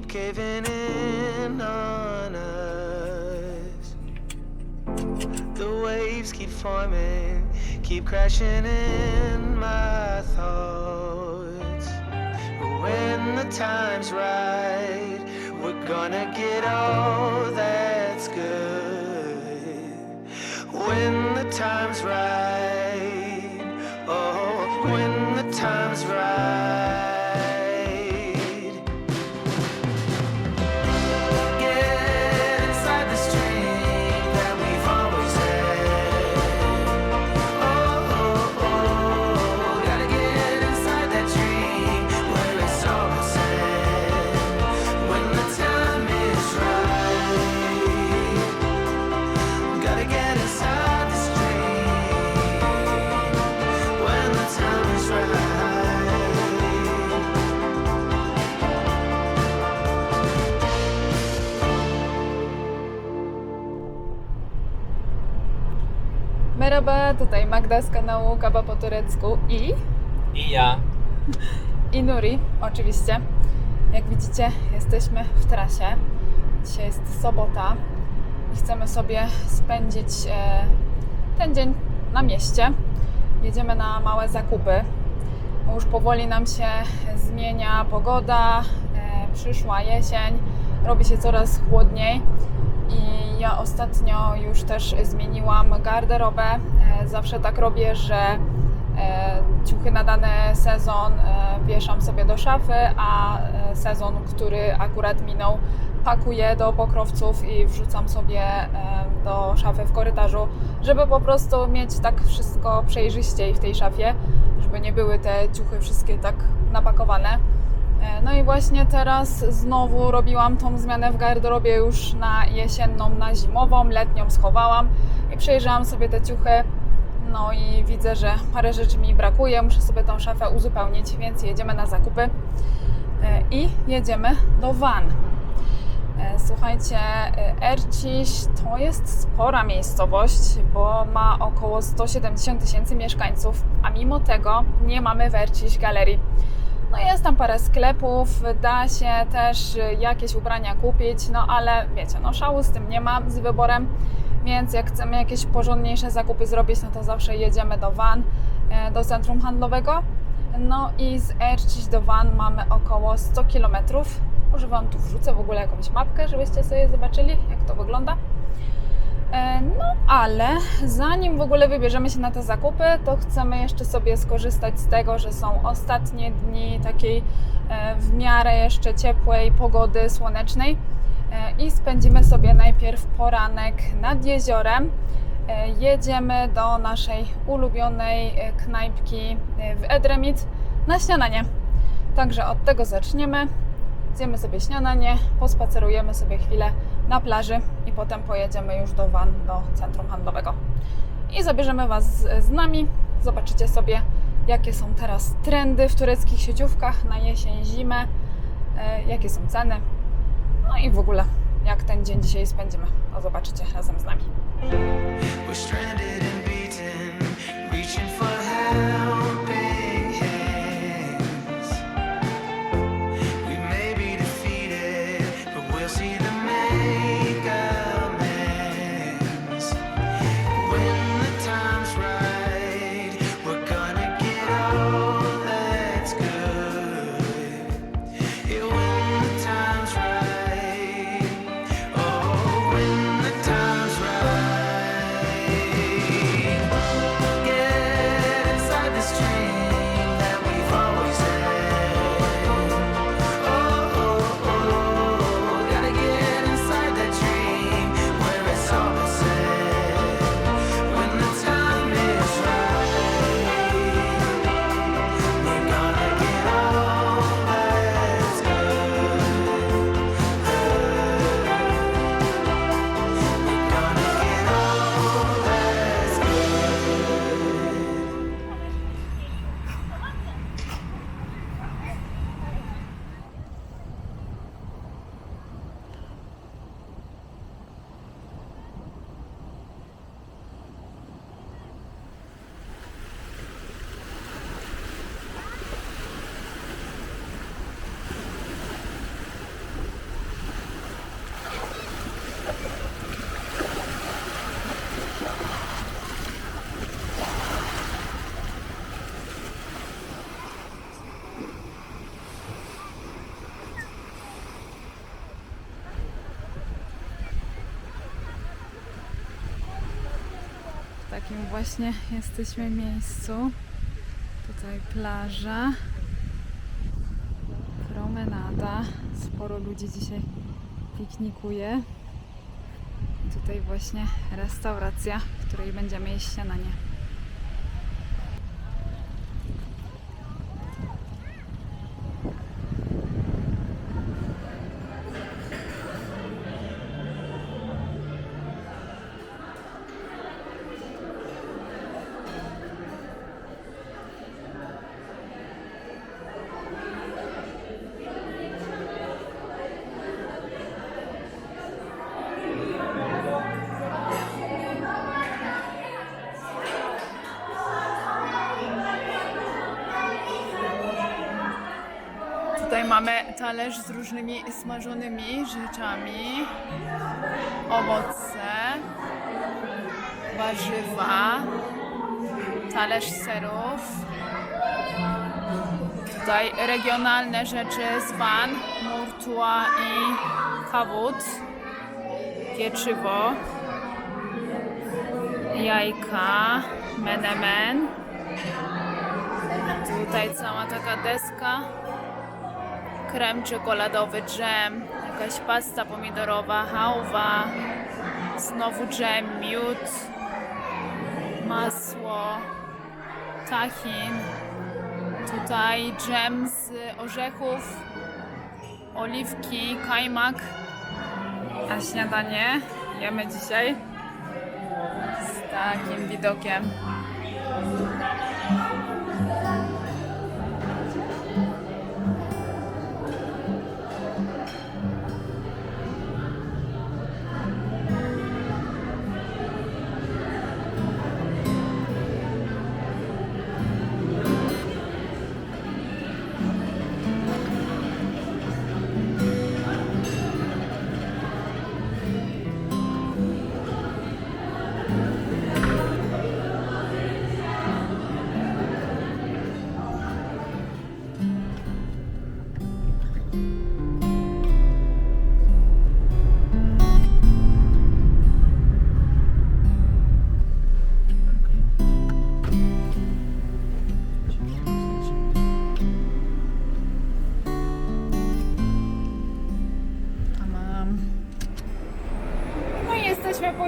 keep caving in on us. The waves keep forming, keep crashing in my thoughts. When the time's right, we're gonna get all that's good. When the time's right, tutaj Magda z kanału Kawa po turecku i, I ja. i Nuri, oczywiście. Jak widzicie, jesteśmy w trasie. Dzisiaj jest sobota i chcemy sobie spędzić e, ten dzień na mieście. Jedziemy na małe zakupy. Już powoli nam się zmienia pogoda, e, przyszła jesień, robi się coraz chłodniej. I ja ostatnio już też zmieniłam garderobę. E, Zawsze tak robię, że e, ciuchy na dany sezon e, wieszam sobie do szafy, a sezon, który akurat minął, pakuję do pokrowców i wrzucam sobie do szafy w korytarzu, żeby po prostu mieć tak wszystko przejrzyściej w tej szafie, żeby nie były te ciuchy wszystkie tak napakowane. E, No i właśnie teraz znowu robiłam tą zmianę w garderobie już na jesienną, na zimową, letnią schowałam i przejrzałam sobie te ciuchy. No i widzę, że parę rzeczy mi brakuje, muszę sobie tą szafę uzupełnić, więc jedziemy na zakupy E, i jedziemy do Van. E, Słuchajcie, Erciś to jest spora miejscowość, bo ma około 170 tysięcy mieszkańców, a mimo tego nie mamy w Erciś galerii. No jest tam parę sklepów, da się też y, jakieś ubrania kupić, no ale wiecie, no szału z tym nie ma, z wyborem, więc jak chcemy jakieś porządniejsze zakupy zrobić, no to zawsze jedziemy do Van, e, do centrum handlowego. No i z Erciś do Van mamy około 100 km. Może Wam tu wrzucę w ogóle jakąś mapkę, żebyście sobie zobaczyli, jak to wygląda. E, No ale zanim w ogóle wybierzemy się na te zakupy, to chcemy jeszcze sobie skorzystać z tego, że są ostatnie dni takiej e, w miarę jeszcze ciepłej pogody słonecznej E, i spędzimy sobie najpierw poranek nad jeziorem. Jedziemy do naszej ulubionej knajpki w Edremit na śniadanie. Także od tego zaczniemy. Zjemy sobie śniadanie, pospacerujemy sobie chwilę na plaży i potem pojedziemy już do Van, do centrum handlowego. I zabierzemy Was z, z nami. Zobaczycie sobie, jakie są teraz trendy w tureckich sieciówkach na jesień, zimę, e, jakie są ceny. No i w ogóle, jak ten dzień dzisiaj spędzimy. To zobaczycie razem z nami. Takim właśnie jesteśmy miejscu. Tutaj plaża, promenada. Sporo ludzi dzisiaj piknikuje. I tutaj właśnie restauracja, w której będziemy jeść śniadanie. Mamy talerz z różnymi smażonymi rzeczami, owoce, warzywa, talerz serów. Tutaj regionalne rzeczy z Van, murtua i kawut, pieczywo, jajka, menemen. Tutaj cała taka deska krem czekoladowy, dżem, jakaś pasta pomidorowa, hałwa, znowu dżem, miód, masło, tahin, tutaj dżem z orzechów, oliwki, kajmak, a śniadanie jemy dzisiaj z takim widokiem.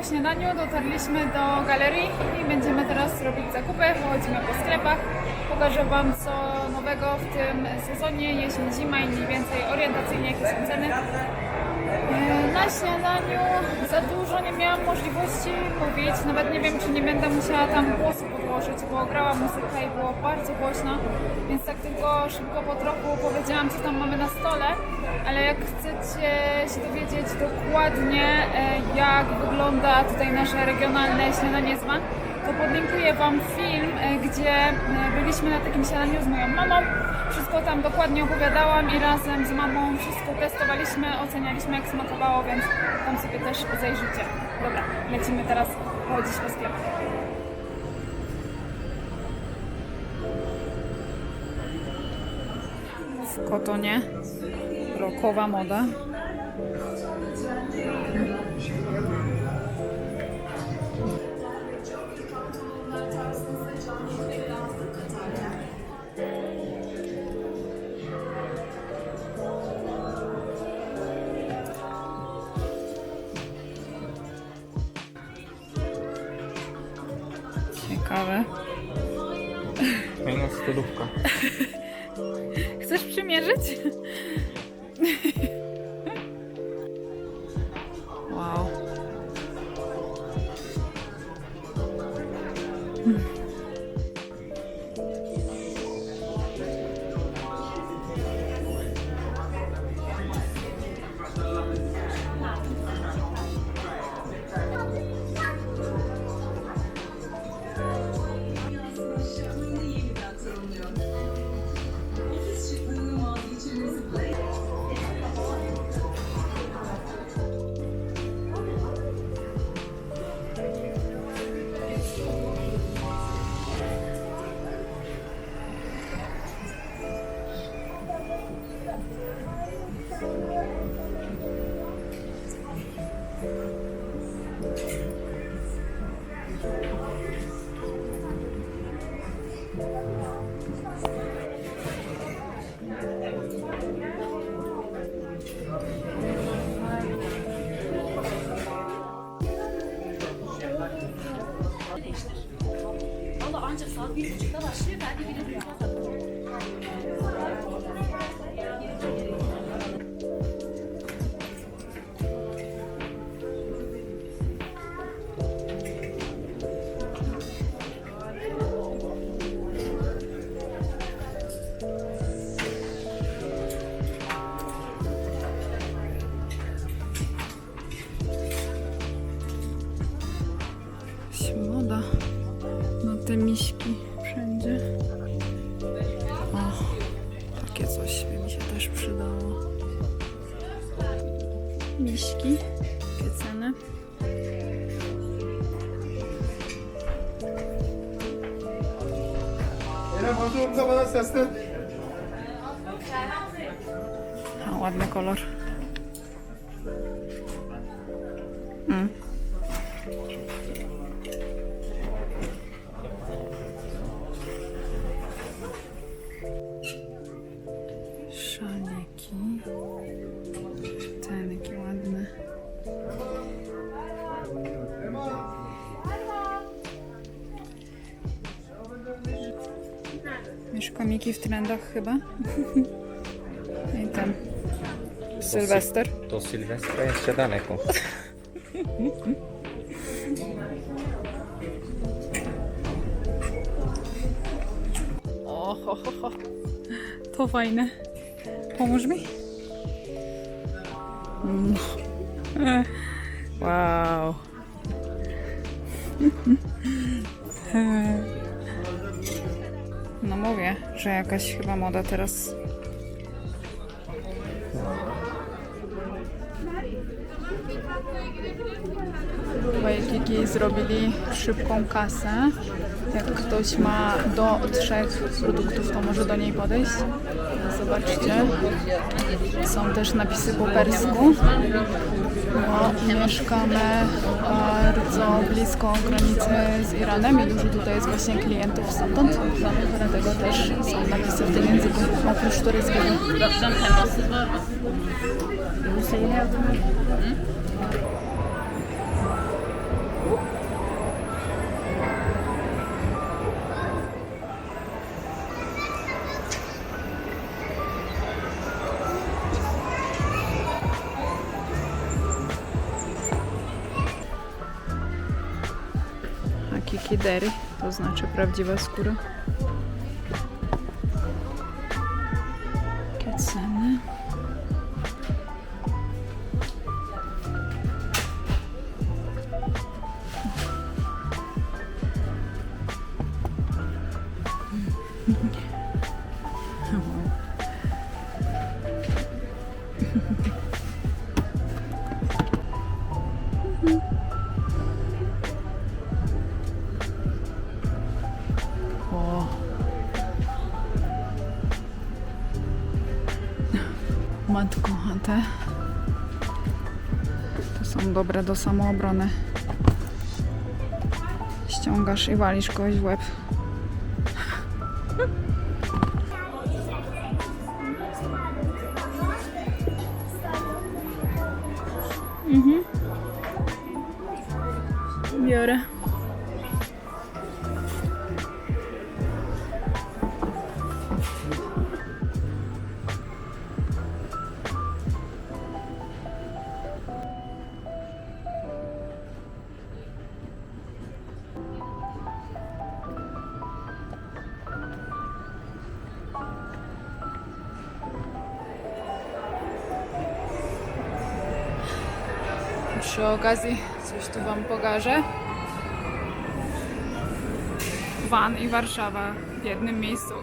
Po śniadaniu, dotarliśmy do galerii i będziemy teraz robić zakupy. Chodzimy po sklepach. Pokażę Wam co nowego w tym sezonie, jesień, zima i mniej więcej orientacyjnie jakie są ceny. E, Na śniadaniu za dużo nie miałam możliwości mówić, nawet nie wiem czy nie będę musiała tam głosu podłożyć, bo grała muzyka i było bardzo głośno, więc tak tylko szybko po trochu powiedziałam co tam mamy na stole, ale jak chcecie się dowiedzieć dokładnie e, jak wygląda tutaj nasze regionalne śniadanie z to podlinkuję Wam film, e, gdzie byliśmy na takim śniadaniu z moją mamą. Wszystko tam dokładnie opowiadałam i razem z mamą wszystko testowaliśmy, ocenialiśmy jak smakowało, więc tam sobie też zajrzycie. Dobra, lecimy teraz chodzić po sklepach. W kotonie rokowa moda. Seslen. A, ładny kolor. Mm. Komiki w trendach chyba? I ten. Sylwester. Do Sylwestra jeszcze daleko. O, ho, ho. To fajne. Pomóż mi. Mm. Wow. No mówię, że jakaś chyba moda teraz. Wajkiki zrobili szybką kasę. Jak ktoś ma do trzech produktów, to może do niej podejść. Zobaczcie. Są też napisy po persku. Bo mieszkamy bardzo blisko granicy z Iranem i dużo tutaj jest właśnie klientów stamtąd. Dlatego też są napisy w tym języku, oprócz tureckiego. To znaczy prawdziwa skóra. Są dobre do samoobrony. Ściągasz i walisz kogoś w łeb. Mhm. Biorę. Przy okazji coś tu Wam pokażę. Van i Warszawa w jednym miejscu.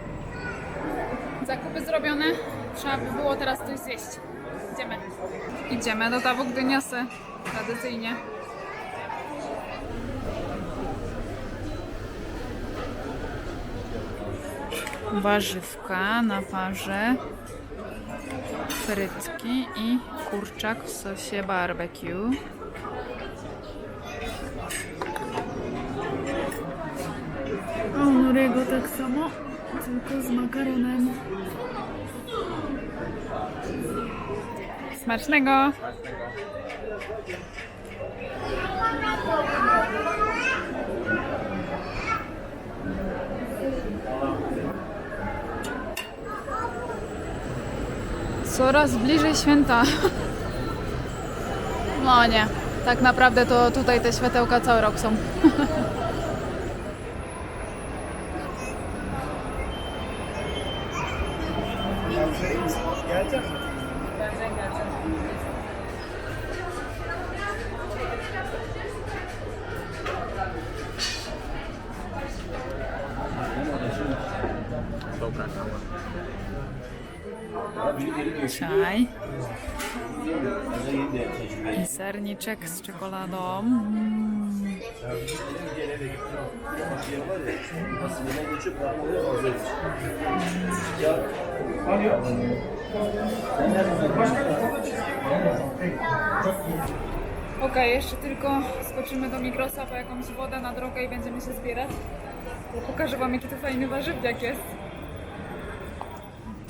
Zakupy zrobione. Trzeba by było teraz coś zjeść. Idziemy. Idziemy do Tawu Gdyniosy. Tradycyjnie. Warzywka na parze frytki i kurczak w sosie barbecue. O, no Inuriego tak samo, tylko z makaronem. Smacznego! Coraz bliżej święta. No nie, tak naprawdę to tutaj te światełka cały rok są. Dobra. Czaj. I serniczek z czekoladą. Mm. Okej, jeszcze tylko skoczymy do Migrosa po jakąś wodę na drogę i będziemy się zbierać. Pokażę Wam, jaki to fajny warzywniak jest.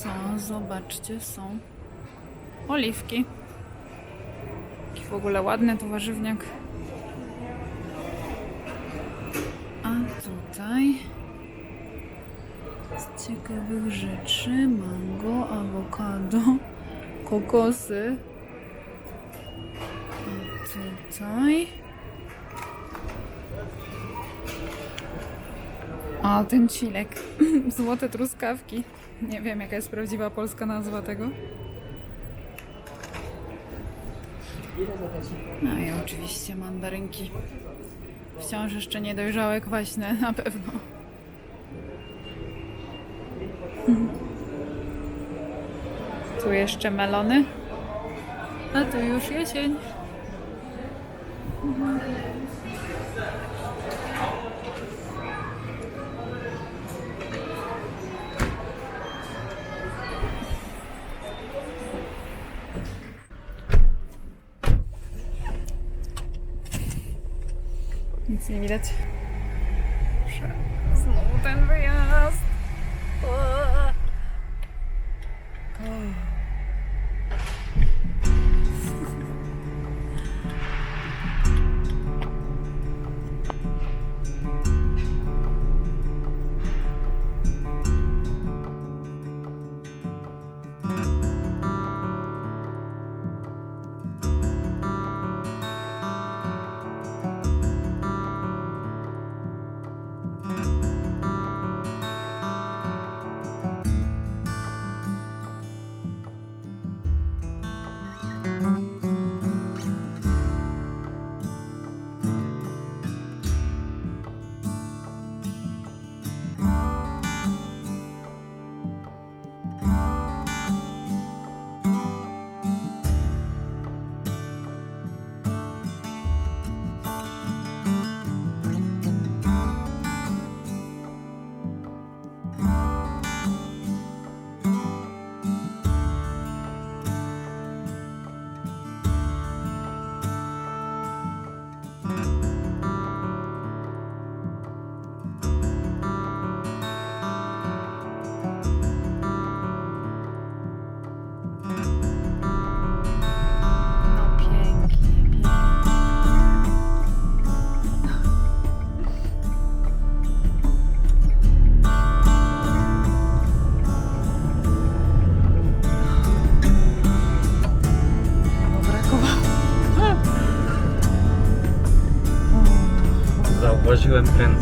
Co? Zobaczcie, są oliwki. Jaki w ogóle ładny to warzywniak. A tutaj z ciekawych rzeczy mango, awokado, kokosy. A tutaj A ten cilek. Złote truskawki. Nie wiem, jaka jest prawdziwa polska nazwa tego. No i oczywiście mandarynki. Wciąż jeszcze niedojrzałe, kwaśne, na pewno. Tu jeszcze melony. A tu już jesień. Widać. Znowu ten wyjazd. straciłem prędkość.